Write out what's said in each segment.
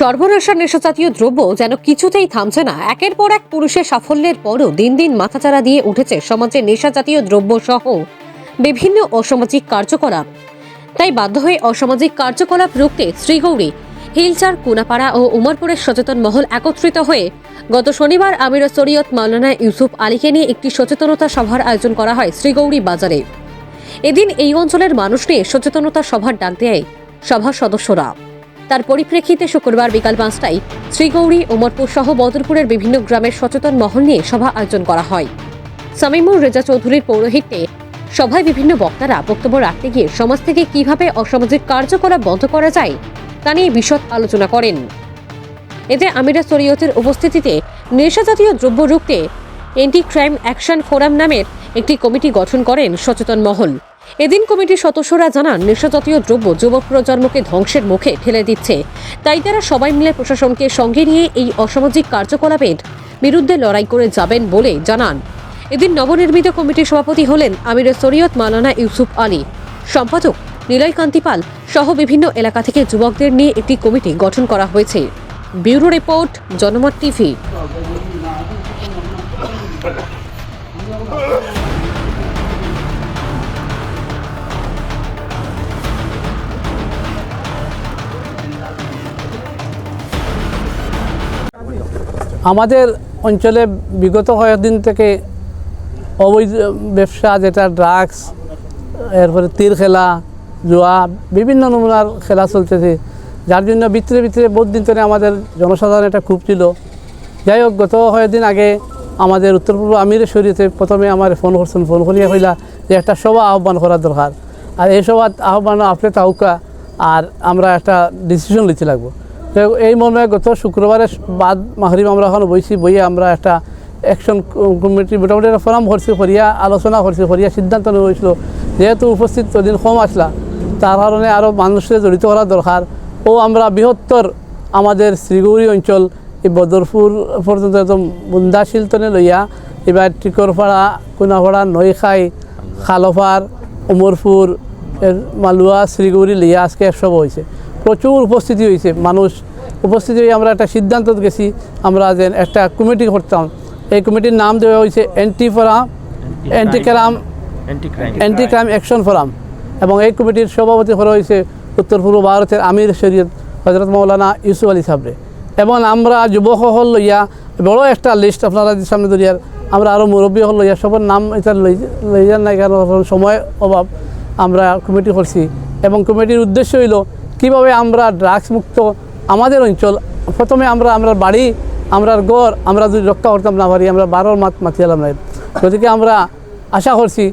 সর্বনাশা নেশাজাতীয় দ্রব্য যেন কিছুতেই থামছে না। একের পর এক পুরুষের সাফল্যের পরও দিন দিন মাথাচাড়া দিয়ে উঠেছে সমাজে নেশাজাতীয় দ্রব্য সহ বিভিন্ন অসামাজিক কার্যকলাপ। তাই বাধ্য হয়ে অসামাজিক কার্যকলাপ রুখতে শ্রীগৌরী, হিলচার, কুনাপাড়া ও উমরপুরের সচেতন মহল একত্রিত হয়ে গত শনিবার আমির শরীয়ত মাওলানা ইউসুফ আলীকে নিয়ে একটি সচেতনতা সভার আয়োজন করা হয় শ্রীগৌরী বাজারে। এদিন এই অঞ্চলের মানুষ নিয়ে সচেতনতা সভার ডাক দেয় সভার সদস্যরা। তার পরিপ্রেক্ষিতে শুক্রবার বিকাল পাঁচটায় শ্রীগৌরী ওমরপুর সহ বদরপুরের বিভিন্ন গ্রামের সচেতন মহল নিয়ে সভা আয়োজন করা হয়। সামিমুর রেজা চৌধুরীর পৌরোহিত্যে সভায় বিভিন্ন বক্তারা বক্তব্য রাখতে গিয়ে সমাজ থেকে কীভাবে অসামাজিক কার্যকলাপ বন্ধ করা যায়, তা নিয়ে বিশদ আলোচনা করেন। এতে আমিরা শরীয়তের উপস্থিতিতে নেশাজাতীয় দ্রব্য রুখতে এন্টি ক্রাইম অ্যাকশন ফোরাম নামের একটি কমিটি গঠন করেন সচেতন মহল। এদিন কমিটির সদস্যরা জানান, নেশাজাতীয় দ্রব্য যুবক প্রজন্মকে ধ্বংসের মুখে ঠেলে দিচ্ছে। তাই তারা সবাই মিলে প্রশাসনকে সঙ্গে নিয়ে এই অসামাজিক কার্যকলাপের বিরুদ্ধে লড়াই করে যাবেন বলে জানান। এদিন নবনির্মিত কমিটির সভাপতি হলেন আমিরের শরীয়ত মালানা ইউসুফ আলী। সম্পাদক নিলয় কান্তি পাল সহ বিভিন্ন এলাকা থেকে যুবকদের নিয়ে একটি কমিটি গঠন করা হয়েছে। Bureau report, Janamat TV. আমাদের অঞ্চলে বিগত কয়েকদিন থেকে অবৈধ ব্যবসা, যেটা ড্রাগস এরপরে তীর খেলা, জুয়া, বিভিন্ন নমুনার খেলা চলতেছে। যার জন্য ভিতরে ভিতরে বহুত দিন ধরে আমাদের জনসাধারণ একটা খুব ছিল। যাই হোক, গত কয়েকদিন আগে আমাদের উত্তর পূর্ব আমির শরীরে প্রথমে আমার ফোন করছেন, ফোন করিয়া কইলা যে একটা সভা আহ্বান করা দরকার। আর এই সভা আহ্বান আপনি তাউকা আর আমরা একটা ডিসিশন নিতে লাগবো। তো এই মর্মে গত শুক্রবারে বাদ মাহরিম আমরা এখন বইছি, বইয়ে আমরা একটা অ্যাকশন কমিটি মোটামুটি একটা ফোরাম করছি করিয়া আলোচনা করছি করিয়া সিদ্ধান্ত নেওয়া হয়েছিল যেহেতু উপস্থিত দিন কম আসলা তার কারণে আরও মানুষের জড়িত করা দরকার ও আমরা বৃহত্তর আমাদের শ্রীগৌরী অঞ্চল, এই বদরপুর পর্যন্ত একদম বুন্দা শিলতনে লইয়া এবার টিকরপাড়া কুনাপাড়া নৈখাই খালফার উমরপুর মালুয়া, শ্রীগৌরী লইয়া আজকে একসব হয়েছে প্রচুর উপস্থিতি হয়েছে মানুষ উপস্থিতি হয়ে আমরা একটা সিদ্ধান্ত গেছি আমরা যে একটা কমিটি করতাম। এই কমিটির নাম দেওয়া হয়েছে anti forum anti crime anti crime anti crime action forum এবং এই কমিটির সভাপতি করা হয়েছে উত্তর পূর্ব ভারতের আমির শরীয়ত হজরত মৌলানা ইউসুফ আলী সাবরে। এবং আমরা যুবক হল লইয়া বড় একটা লিস্ট আপনারা সামনে ধরিয়ার আমরা আরও মুরব্বী হল লইয়া সবার নাম এটা লই লই যান নাই কারণ সময় অভাব আমরা কমিটি করছি। এবং কমিটির উদ্দেশ্য হইল কীভাবে আমরা ড্রাগস মুক্ত আমাদের অঞ্চল, প্রথমে আমরা আমরা বাড়ি আমরা গড় আমরা যদি রক্ষা করতাম না পারি, আমরা বারোর মাত মাতিয়ালাম না। গতিকে আমরা আশা করছি,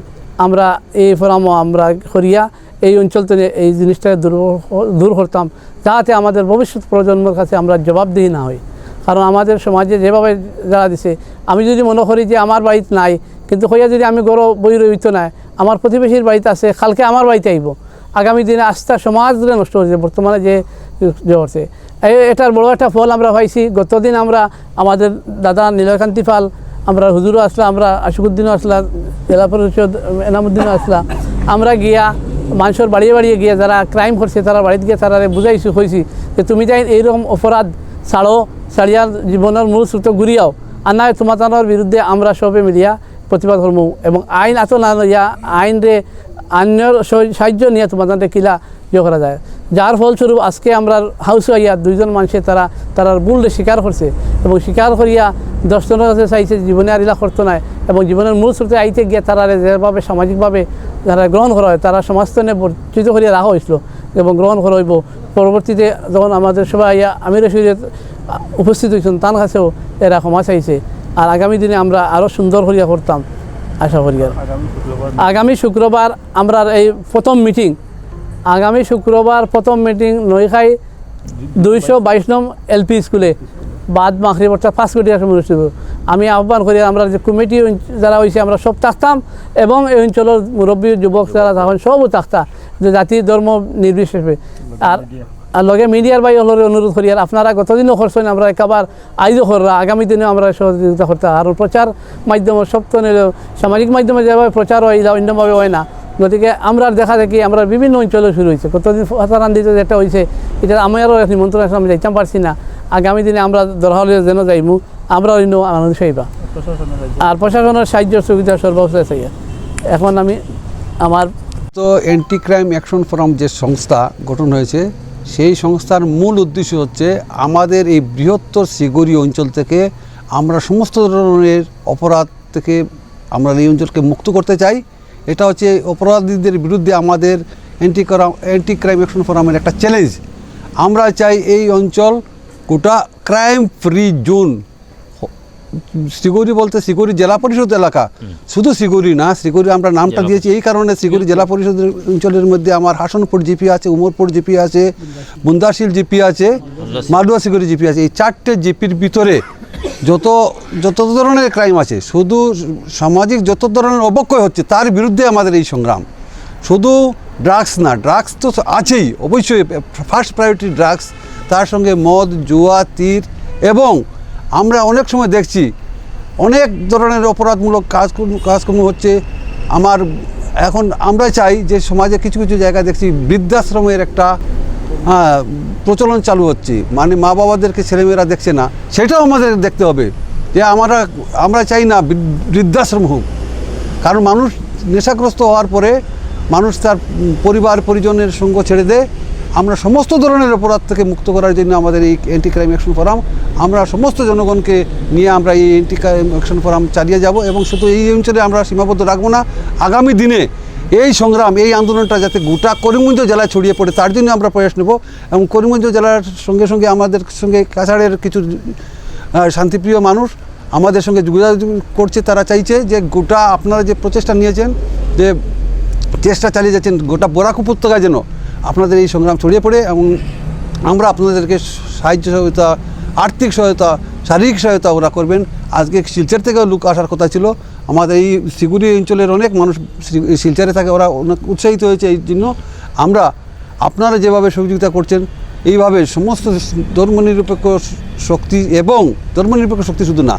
আমরা এই ফোরামও আমরা করিয়া এই অঞ্চল থেকে এই জিনিসটা দূর দূর করতাম, যাতে আমাদের ভবিষ্যৎ প্রজন্মের কাছে আমরা জবাবদিহি না হই। কারণ আমাদের সমাজে যেভাবে যারা দিছে, আমি যদি মনে করি যে আমার বাড়িতে নাই, কিন্তু হইয়া যদি আমি গরো বই রইত নাই, আমার প্রতিবেশীর বাড়িতে আছে, কালকে আমার বাড়িতে আইব। আগামী দিনে আস্থা সমাজ নষ্ট হয়েছে বর্তমানে যে হচ্ছে। এটার বড় একটা ফল আমরা পাইছি। গতদিন আমরা আমাদের দাদা নীলকান্তি পাল, আমরা হুজুরও আসলাম, আমরা আশুকুদ্দিনও আসলাম, জেলা পরিষদ এনামুদ্দিনও আসলাম। আমরা গিয়া মানুষের বাড়িয়ে বাড়িয়ে গিয়ে যারা ক্রাইম করছে, তারা বাড়িতে গিয়ে তারা বুঝাইছি, কইছি যে তুমি যাই এইরকম অপরাধ ছাড়ো, ছাড়িয়া জীবনের মূল স্রোত ঘুরিয়াও আর নয় তোমার বিরুদ্ধে আমরা সবে মিলিয়া প্রতিবাদ করব এবং আইন এত না লইয়া আইনরে আইনের সাহায্য নিয়ে তোমাদের কিলা ইয়ে করা যায়। যার ফলস্বরূপ আজকে আমরা হাউস হইয়া দুইজন মানুষে তারা তারার ভুলরে স্বীকার করছে এবং স্বীকার করিয়া দশজনের কাছে চাইছে জীবনে আর ইলা করতো নাই এবং জীবনের মূল স্রোতে আইতে গিয়ে তারা যেভাবে সামাজিকভাবে যারা গ্রহণ করা হয় তারা সমাজতনে বর্ধিত করিয়া রাখা হয়েছিল এবং গ্রহণ করা হইব। পরবর্তীতে যখন আমাদের সবাই আমির শরীরে উপস্থিত হয়েছেন তার কাছেও এরা ক্ষমা চাইছে। আর আগামী দিনে আমরা আরও সুন্দর করিয়া করতাম আশা করি। আর আগামী শুক্রবার। আগামী শুক্রবার আমরা এই প্রথম মিটিং আগামী শুক্রবার প্রথম মিটিং নৈখাই দুইশো বাইশ নম এলপি স্কুলে। বাদ মাখরি অর্থাৎ পাঁচ কোটি টাকা অনুষ্ঠিত। আমি আহ্বান করি আমরা যে কমিটি যারা হয়েছে আমরা সব থাকতাম এবং এই অঞ্চলের মুরব্বী, যুবক যারা তখন সবও থাকতা যে জাতি, ধর্ম নির্বিশেষে। আর আর লগে মিডিয়ার বাই হলরে অনুরোধ করি, আর আপনারা গতদিনও করছেন আমরা একেবার আইজও কররা আগামী দিনেও আমরা সহযোগিতা করতে আর প্রচার মাধ্যম নিলেও সামাজিক মাধ্যমে যেভাবে প্রচার হয় অন্যভাবে হয় না। গতিকে আমরা দেখা দেখি আমরা বিভিন্ন অঞ্চলে শুরু হয়েছে। কতদিন ফাতারান্দিতে যেটা হয়েছে এটা আমারও এক নিমন্ত্রণ আছে আমি যাইতাম পারছি না। আগামী দিনে আমরা দরহলে যেন যাইমু আমরা অন্য আনন্দ পাইবা আর প্রশাসনের সাহায্য সুবিধা সর্বশেষ আছে এখন আমি আমার তো অ্যান্টি ক্রাইম অ্যাকশন ফোরাম যে সংস্থা গঠন হয়েছে সেই সংস্থার মূল উদ্দেশ্য হচ্ছে আমাদের এই বৃহত্তর সিগরি অঞ্চল থেকে আমরা সমস্ত ধরনের অপরাধ থেকে আমরা এই অঞ্চলকে মুক্ত করতে চাই। এটা হচ্ছে অপরাধীদের বিরুদ্ধে আমাদের অ্যান্টি অ্যান্টি ক্রাইম অ্যাকশন ফোরামের একটা চ্যালেঞ্জ আমরা চাই এই অঞ্চল গোটা ক্রাইম ফ্রি জোন সিগুরি বলতে সিগুরি জেলা পরিষদ এলাকা। শুধু সিগুরি না সিগুরি আমরা নামটা দিয়েছি এই কারণে সিগুরি জেলা পরিষদের অঞ্চলের মধ্যে আমার হাসনপুর জিপি আছে উমরপুর জিপি আছে বুন্দাশিল জিপি আছে মালুয়া সিগুরি জিপি আছে। এই চারটে জিপির ভিতরে যত যত ধরনের ক্রাইম আছে, শুধু সামাজিক যত ধরনের অবক্ষয় হচ্ছে, তার বিরুদ্ধে আমাদের এই সংগ্রাম। শুধু ড্রাগস না ড্রাগস তো আছেই, অবশ্যই ফার্স্ট প্রায়োরিটি ড্রাগস তার সঙ্গে মদ, জুয়া, তীর এবং আমরা অনেক সময় দেখছি, অনেক ধরনের অপরাধমূলক কাজ, কাজকর্ম হচ্ছে। আমার, এখন আমরা চাই যে সমাজে কিছু কিছু জায়গায় দেখছি বৃদ্ধাশ্রমের একটা হ্যাঁ, প্রচলন চালু হচ্ছে। মানে মা বাবাদেরকে ছেলেমেয়েরা দেখছে না। সেটাও আমাদের দেখতে হবে যে আমরা আমরা চাই না বৃদ্ধাশ্রম হোক। কারণ মানুষ নেশাগ্রস্ত হওয়ার পরে মানুষ তার পরিবার পরিজনের সঙ্গ ছেড়ে দেয়। আমরা সমস্ত ধরনের অপরাধ থেকে মুক্ত করার জন্য আমাদের এই অ্যান্টি ক্রাইম অ্যাকশন ফোরাম আমরা সমস্ত জনগণকে নিয়ে আমরা এই অ্যান্টি ক্রাইম অ্যাকশন ফোরাম চালিয়ে যাব এবং শুধু এই অঞ্চলে আমরা সীমাবদ্ধ রাখব না। আগামী দিনে এই সংগ্রাম, এই আন্দোলনটা যাতে গোটা করিমগঞ্জ জেলায় ছড়িয়ে পড়ে, তার জন্য আমরা প্রয়াস নেব এবং করিমগঞ্জ জেলার সঙ্গে সঙ্গে আমাদের সঙ্গে কাছাড়ের কিছু শান্তিপ্রিয় মানুষ আমাদের সঙ্গে যোগাযোগ করছে, তারা চাইছে যে গোটা আপনারা যে প্রচেষ্টা নিয়েছেন, যে চেষ্টা চালিয়ে যাচ্ছেন, গোটা বরাক উপত্যকায় যেন আপনাদের এই সংগ্রাম ছড়িয়ে পড়ে এবং আমরা আপনাদেরকে সাহায্য সহায়তা, আর্থিক সহায়তা, শারীরিক সহায়তা ওরা করবেন। আজকে শিলচর থেকেও লোক আসার কথা ছিল। আমাদের এই সিগুড়ি অঞ্চলের অনেক মানুষ শিলচারে থাকে, ওরা অনেক উৎসাহিত হয়েছে এই জন্য আমরা আপনারা যেভাবে সহযোগিতা করছেন, এইভাবে সমস্ত ধর্মনিরপেক্ষ শক্তি এবং ধর্মনিরপেক্ষ শক্তি শুধু না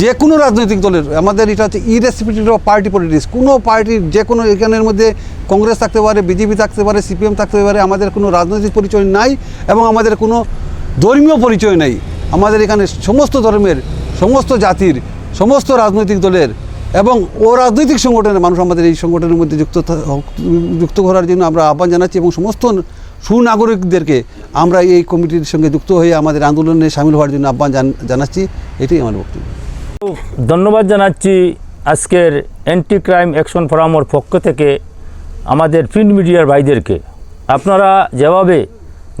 যে কোনো রাজনৈতিক দলের, আমাদের এটা হচ্ছে ইরেসিপিটিভ অফ পার্টি পলিটিক্স কোনো পার্টির যে কোনো এখানের মধ্যে কংগ্রেস থাকতে পারে, বিজেপি থাকতে পারে, সিপিএম থাকতে পারে, আমাদের কোনো রাজনৈতিক পরিচয় নাই এবং আমাদের কোনো ধর্মীয় পরিচয় নেই। আমাদের এখানে সমস্ত ধর্মের, সমস্ত জাতির, সমস্ত রাজনৈতিক দলের এবং ও রাজনৈতিক সংগঠনের মানুষ আমাদের এই সংগঠনের মধ্যে যুক্ত যুক্ত করার জন্য আমরা আহ্বান জানাচ্ছি এবং সমস্ত সুনাগরিকদেরকে আমরা এই কমিটির সঙ্গে যুক্ত হয়ে আমাদের আন্দোলনে সামিল হওয়ার জন্য আহ্বান জান- জানাচ্ছি। এটাই আমার বক্তব্য। ধন্যবাদ জানাচ্ছি আজকের অ্যান্টি ক্রাইম অ্যাকশন ফোরামর পক্ষ থেকে আমাদের প্রিন্ট মিডিয়ার ভাইদেরকে। আপনারা যেভাবে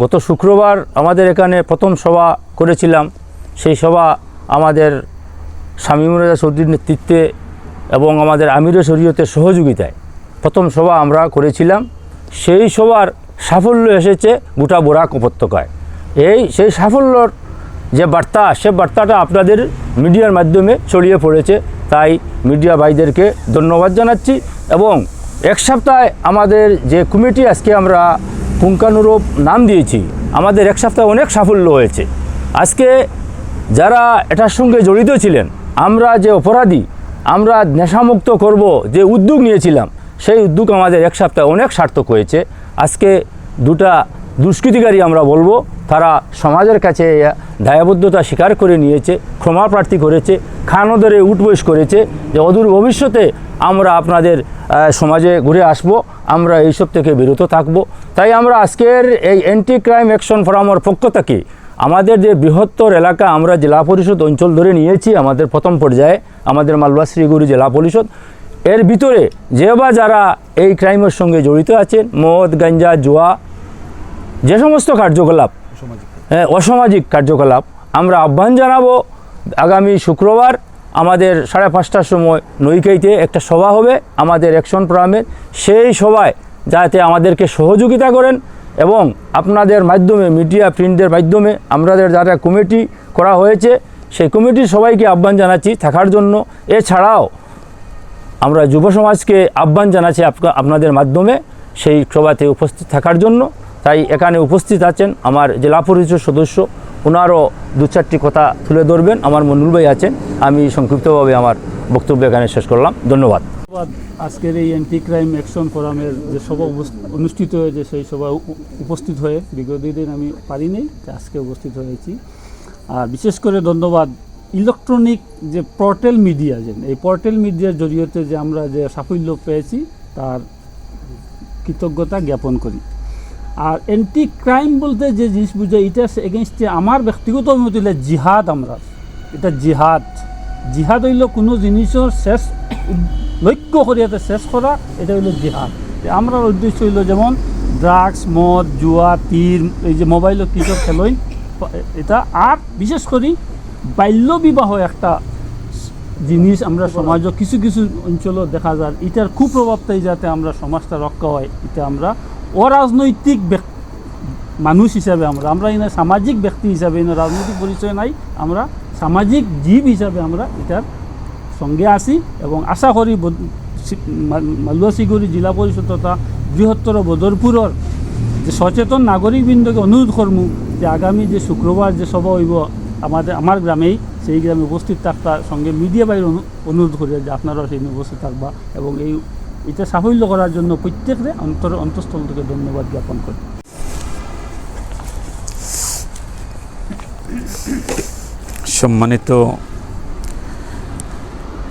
গত শুক্রবার আমাদের এখানে প্রথম সভা করেছিলাম, সেই সভা আমাদের স্বামী মুরাজা চৌধুরীর নেতৃত্বে এবং আমাদের আমির শরীয়তের সহযোগিতায় প্রথম সভা আমরা করেছিলাম, সেই সভার সাফল্য এসেছে গোটা বোরাক উপত্যকায়। এই সেই সাফল্যর যে বার্তা, সে বার্তাটা আপনাদের মিডিয়ার মাধ্যমে ছড়িয়ে পড়েছে, তাই মিডিয়া ভাইদেরকে ধন্যবাদ জানাচ্ছি এবং এক সপ্তাহে আমাদের যে কমিটি আজকে আমরা পুঙ্খানুরূপ নাম দিয়েছি, আমাদের এক সপ্তাহে অনেক সাফল্য হয়েছে। আজকে যারা এটার সঙ্গে জড়িত ছিলেন, আমরা যে অপরাধী আমরা নেশামুক্ত করব যে উদ্যোগ নিয়েছিলাম, সেই উদ্যোগ আমাদের এক সপ্তাহে অনেক সার্থক হয়েছে। আজকে দুটা দুষ্কৃতিকারী আমরা বলব, তারা সমাজের কাছে দায়বদ্ধতা স্বীকার করে নিয়েছে ক্ষমা প্রার্থী করেছে খানদরে উঠবস করেছে যে অদূর ভবিষ্যতে আমরা আপনাদের সমাজে ঘুরে আসব, আমরা এইসব থেকে বিরত থাকব। তাই আমরা আজকের এই অ্যান্টি ক্রাইম অ্যাকশন ফোরামের পক্ষ থেকে আমাদের যে বৃহত্তর এলাকা আমরা জেলা পরিষদ অঞ্চল ধরে নিয়েছি, আমাদের প্রথম পর্যায়ে আমাদের মালবা শ্রীগুড়ি জেলা পরিষদ। এর ভিতরে যে বা যারা এই ক্রাইমের সঙ্গে জড়িত আছেন, মদ, গাঞ্জা, জুয়া, যে সমস্ত কার্যকলাপ হ্যাঁ অসামাজিক কার্যকলাপ, আমরা আহ্বান জানাব, আগামী শুক্রবার আমাদের সাড়ে পাঁচটার সময় নৈকাইতে একটা সভা হবে, আমাদের অ্যাকশন প্রোগ্রামের সেই সভায় যাতে আমাদেরকে সহযোগিতা করেন এবং আপনাদের মাধ্যমে মিডিয়া প্রিন্টের মাধ্যমে আমাদের যারা কমিটি করা হয়েছে, সেই কমিটির সবাইকে আহ্বান জানাচ্ছি থাকার জন্য। এছাড়াও আমরা যুব সমাজকে আহ্বান জানাচ্ছি আপনাদের মাধ্যমে সেই সভাতে উপস্থিত থাকার জন্য। তাই এখানে উপস্থিত আছেন আমার জেলা পরিষদ সদস্য। ওনারও দু চারটি কথা তুলে ধরবেন। আমার মনুল ভাই আছেন। আমি সংক্ষিপ্তভাবে আমার বক্তব্য এখানে শেষ করলাম। ধন্যবাদ। ধন্যবাদ। আজকের এই অ্যান্টি ক্রাইম অ্যাকশন ফোরামের যে সভা অনুষ্ঠিত হয়েছে, সেই সভা উপ- উপস্থিত হয়ে বিগত দিন আমি পারিনি আজকে উপস্থিত হয়েছি। আর বিশেষ করে ধন্যবাদ ইলেকট্রনিক যে পোর্টাল মিডিয়া যে এই পোর্টাল মিডিয়ার জরিয়তে যে আমরা যে সাফল্য পেয়েছি, তার কৃতজ্ঞতা জ্ঞাপন করি। আর অ্যান্টি ক্রাইম বলতে যে জিনিস বুঝে এটা এগেনস্টে আমার ব্যক্তিগত অনুমতি জিহাদ আমরা। এটা জিহাদ। জিহাদ হইল কোনো জিনিসের শেষ লক্ষ্য করিয়াতে শেষ করা এটা হইল জিহাদ। আমরা উদ্দেশ্য হইল যেমন ড্রাগস মদ, জুয়া তীর এই যে মোবাইলত কৃষক খেলইন এটা আর বিশেষ করে বাল্য বিবাহ একটা জিনিস আমরা সমাজ কিছু কিছু অঞ্চলও দেখা যায় এটার কুপ্রভাবটাই যাতে আমরা সমাজটা রক্ষা হয়, এটা আমরা অরাজনৈতিক মানুষ হিসাবে আমরা আমরা এনে সামাজিক ব্যক্তি হিসাবে এনে রাজনৈতিক পরিচয় নাই, আমরা সামাজিক জীব হিসাবে আমরা এটার সঙ্গে আছি এবং আশা করি মালুয়া শিগুড়ি জিলা পরিষদ তথা বৃহত্তর বদরপুরের যে সচেতন নাগরিকবৃন্দকে অনুরোধ করমু যে আগামী যে শুক্রবার যে সভা হইব আমাদের আমার গ্রামেই, সেই গ্রামে উপস্থিত থাকতার সঙ্গে মিডিয়া বাইর অনুরোধ করি যে আপনারাও সেই উপস্থিত থাকবা এবং এই এটা সাফল্য করার জন্য প্রত্যেকরে অন্তর অন্তঃস্থল থেকে ধন্যবাদ জ্ঞাপন করি। সম্মানিত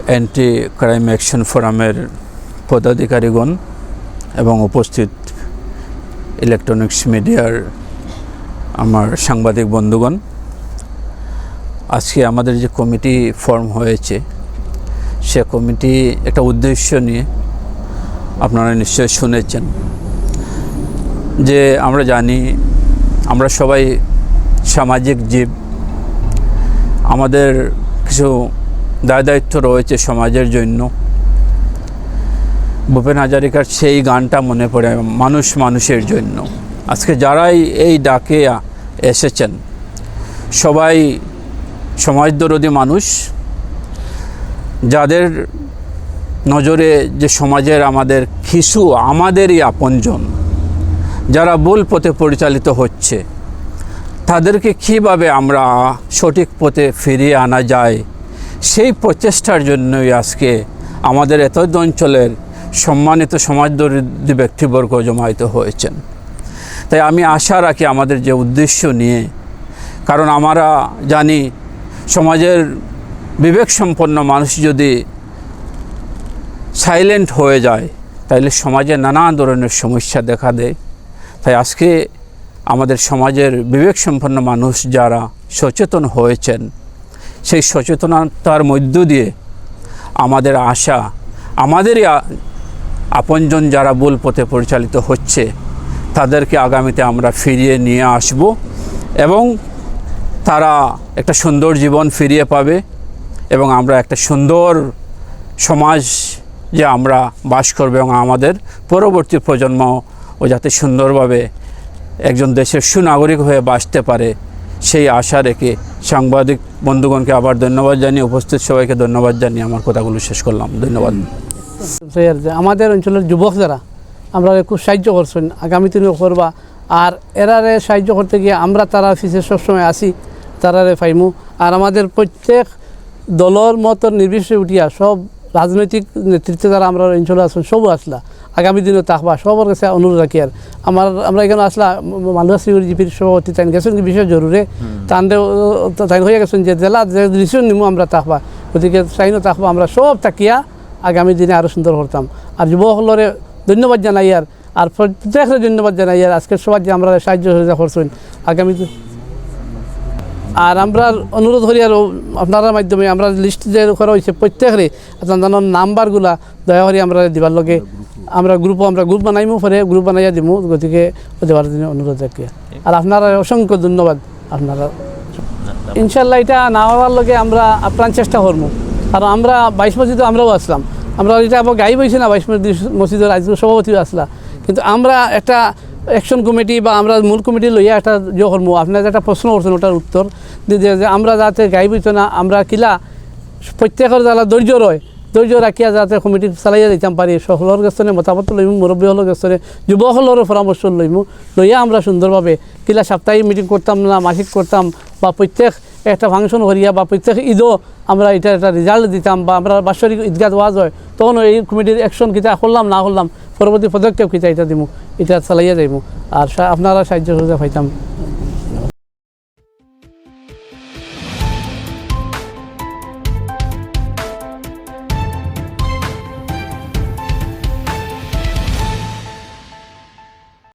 অ্যান্টি ক্রাইম অ্যাকশন ফোরামের পদাধিকারীগণ এবং উপস্থিত ইলেকট্রনিক্স মিডিয়ার আমার সাংবাদিক বন্ধুগণ, আজকে আমাদের যে কমিটি ফর্ম হয়েছে, সে কমিটি একটা উদ্দেশ্য নিয়ে আপনারা নিশ্চয় শুনেছেন। যে আমরা জানি, আমরা সবাই সামাজিক জীব আমাদের কিছু দায় দায়িত্ব রয়েছে সমাজের জন্য। ভূপেন হাজারিকার সেই গানটা মনে পড়ে মানুষ মানুষের জন্য। আজকে যারাই এই ডাকে এসেছেন, সবাই সমাজদরদী মানুষ, যাদের নজরে যে সমাজের আমাদের কিছু আমাদেরই আপনজন, যারা ভুল পথে পরিচালিত হচ্ছে তাদেরকে কীভাবে আমরা সঠিক পথে ফিরিয়ে আনা যায়? সেই প্রচেষ্টার জন্যই আজকে আমাদের এত অঞ্চলের সম্মানিত সমাজদরদী ব্যক্তিবর্গ জমায়িত হয়েছেন। তাই আমি আশা রাখি আমাদের যে উদ্দেশ্য নিয়ে, কারণ আমরা জানি সমাজের বিবেক সম্পন্ন মানুষ যদি সাইলেন্ট হয়ে যায় তাহলে সমাজে নানা ধরনের সমস্যা দেখা দেয়। তাই আজকে আমাদের সমাজের বিবেক সম্পন্ন মানুষ যারা সচেতন হয়েছেন, সেই সচেতনতার মধ্য দিয়ে আমাদের আশা, আমাদেরই আপনজন যারা ভুল পথে পরিচালিত হচ্ছে, তাদেরকে আগামীতে আমরা ফিরিয়ে নিয়ে আসব এবং তারা একটা সুন্দর জীবন ফিরিয়ে পাবে এবং আমরা একটা সুন্দর সমাজ যে আমরা বাস করবে এবং আমাদের পরবর্তী প্রজন্ম ও যাতে সুন্দরভাবে একজন দেশের সুনাগরিক হয়ে বাঁচতে পারে, সেই আশা রেখে সাংবাদিক বন্ধুগণকে আবার ধন্যবাদ জানিয়ে উপস্থিত সবাইকে ধন্যবাদ জানিয়ে আমার কথাগুলো শেষ করলাম। ধন্যবাদ। আমাদের অঞ্চলের যুবক যারা, আমরা খুব সাহায্য করছেন আগামী দিনেও করবা। আর এরারে সাহায্য করতে গিয়ে আমরা তারা অফিসে সবসময় আসি, তারারে ফাইমু আর আমাদের প্রত্যেক দলর মতো নির্বিশেষে উঠিয়া সব রাজনৈতিক নেতৃত্ব যারা আমরা অঞ্চলে আছেন, সবও আসলা। আগামী দিনে তাকবা সবার কাছে অনুরোধ রাখি আর। আমার আমরা এখানে আসলা মালুয়া শ্রীগুড়ি জিপির সভাপতি তাই গেছেন কি বিষয় জরুরে? তান্ডে তাই হয়ে গেছেন যে জেলা যে ডিসিশন নিমু আমরা তাকবা গতিকে চাইনো তাকবা আমরা সব তাকিয়া আগামী দিনে আরও সুন্দর করতাম আর যুবকলরে ধন্যবাদ জানাই আর আর প্রত্যেকের ধন্যবাদ জানাই আর আজকের সবার যে আমরা সাহায্য সহযোগিতা করছেন আগামী দিন আর আমরা অনুরোধ করি আর আপনার মাধ্যমে আমরা লিস্ট যে করা হয়েছে প্রত্যেকেরই আপনার নাম্বারগুলা দয়া করে আমরা দিবার লগে আমরা গ্রুপও আমরা গ্রুপ বানাইমো, পরে গ্রুপ বানাইয়া দিমু, গতিকে দেওয়ার জন্য অনুরোধ রাখি। আর আপনারা অসংখ্য ধন্যবাদ আপনারা। ইনশাল্লাহ এটা না হওয়ার লগে আমরা আপ্রাণ চেষ্টা করব কারণ আমরা বাইশ মসজিদে আমরাও আসলাম। আমরা এটা আবার গাই বইছি না, বাইশ মসজিদ, মসজিদের আজকে সভাপতিও আসলাম কিন্তু আমরা একটা অ্যাকশন কমিটি বা আমরা মূল কমিটি লইয়া একটা ইয়ে করব আপনার একটা প্রশ্ন করছেন ওটার উত্তর যে- আমরা যাতে গাই বুঝতো না, আমরা কিলা প্রত্যেকের যারা ধৈর্য রয়, ধৈর্য রাখিয়া যাতে কমিটি চালাইয়া দিতাম পারি। সকলের গেছনে মতামত লইমু মুরব্বী হলের গেছনে যুবকসকলেরও পরামর্শ লইমু। লইয়া আমরা সুন্দরভাবে কিলা সাপ্তাহিক মিটিং করতাম না, মাসিক করতাম বা প্রত্যেক একটা ফাংশন করিয়া বা প্রত্যেক ঈদও আমরা এটা একটা রেজাল্ট দিতাম বা আমরা বাৎসরিক ঈদগাহ দেওয়া যায় তখন এই কমিটির অ্যাকশন কিতা করলাম, না করলাম, পরবর্তী পদক্ষেপ কিতা এটা দিব এটা চালাইয়া যাইমু। আর আপনারা সাহায্য সহযোগিতা পাইতাম।